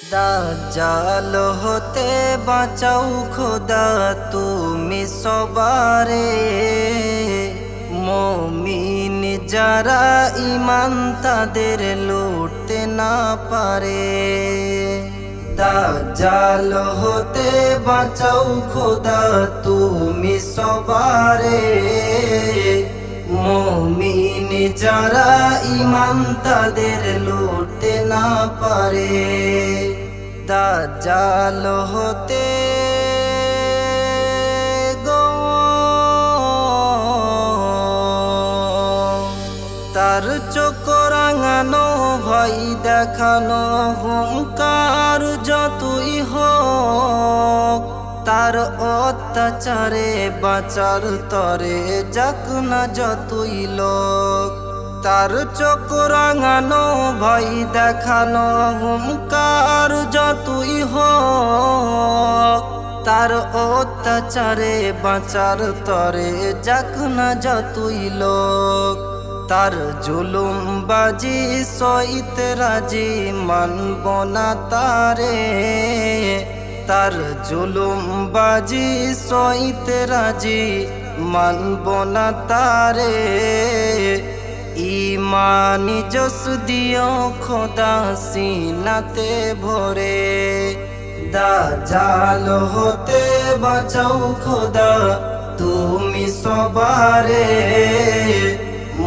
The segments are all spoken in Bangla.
দাজ্জাল হতে বাঁচাও খোদা তুমি সবারে। মমিন যারা ইমান তাদের লুটতে না পারে। দাজ্জাল হতে বাঁচাও খোদা তুমি সবারে। মমিন যারা ইমান তাদের লুটতে না পারে, দাজ্জাল হতে তার চোখ রাঙানো দেখানো হুঙ্কার যতই হোক, তার অত্যাচারে বাঁচার তরে যাক না যতই লোক। তার চোখ রাঙানো, ভয় দেখানো হুঙ্কার যতই হোক। তার অত্যাচারে বাঁচার তরে যাক না যতই লোক। তার জুলুম বাজি সইত রাজি মানব না তারে। তার জুলুম বাজি সইত রাজি মানব না তারে। ইমানি জস দিও খোদা সিনাতে ভরে। দাজাল হতে বাঁচাও খোদা তুমি সবারে।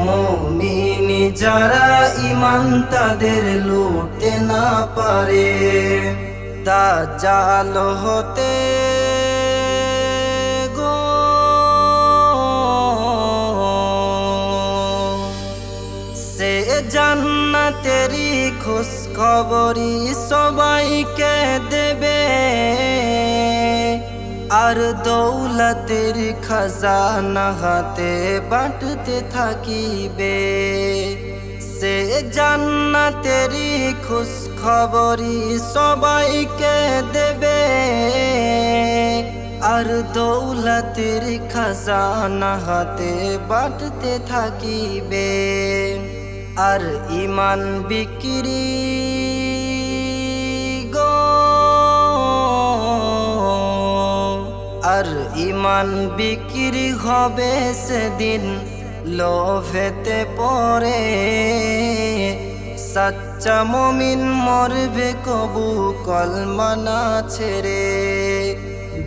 মমিনি যারা ইমান তাদের লুটতে না পারে। দাজাল হতে গো। সে জান্নাতেরি খুশ খবরি সবাইকে দেবে আর দৌলতের খাজানা হাতে বাটতে থাকিবে। সে জান্নাতেরি খুশ খবরি সবাইকে দেবে। আর দৌলতের খাজানা হাতে বাটতে থাকিবে। আর ইমান বিক্রি ইমান বিক্রি হবে সেদিন, লোভেতে পরে সাচ্চা মমিন মরবে কবু কলমানা ছেড়ে।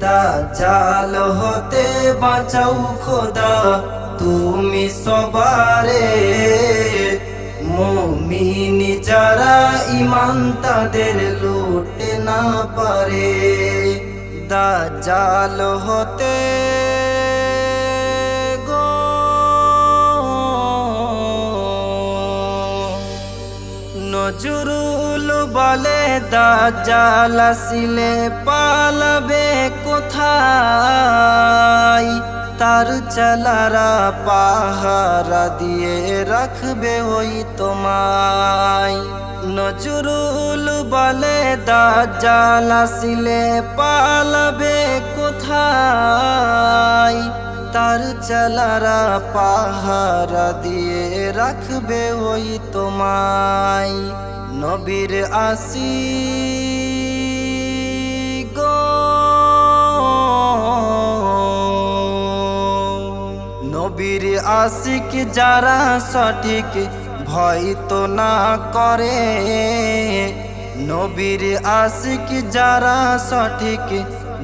দাজাল হতে বাঁচাও খোদা, তুমি সবারে। মমিন যারা ইমান তাদের লুটে না পারে। দাজাল হতে গো। নজরুল বলে দাজাল আসিলে পালাবে কোথায়? তার চালারা পাহারা দিয়ে রাখবে ওই তোমায়। নজরুল বলে দাজাল আসিলে পালাবে কোথায়? তার চালারা পাহারা দিয়ে রাখবে ওই তোমায়। নবীর আসি গো। নবীর আশিক যারা সঠিক ভয় তো না করে। নবীর আশিক যারা সঠিক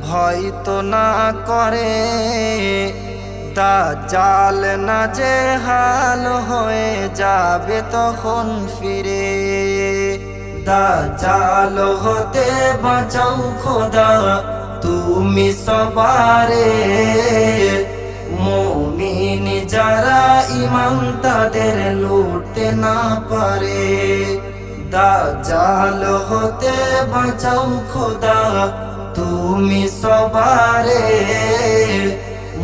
ভয় না করে। তা জাল না যে হাল হয়ে যাবে তখন ফিরে। দা জাল হতে বাঁচাও খোদা, তুমি সবারে। মমিন যারা ইমান তাদের লুটতে না পারে। দাজাল হতে বাঁচাও খোদা, তুমি সবারে।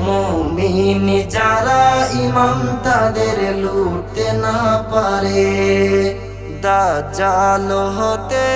মমিন যারা ইমান তাদের লুটতে না পারে। দাজাল হতে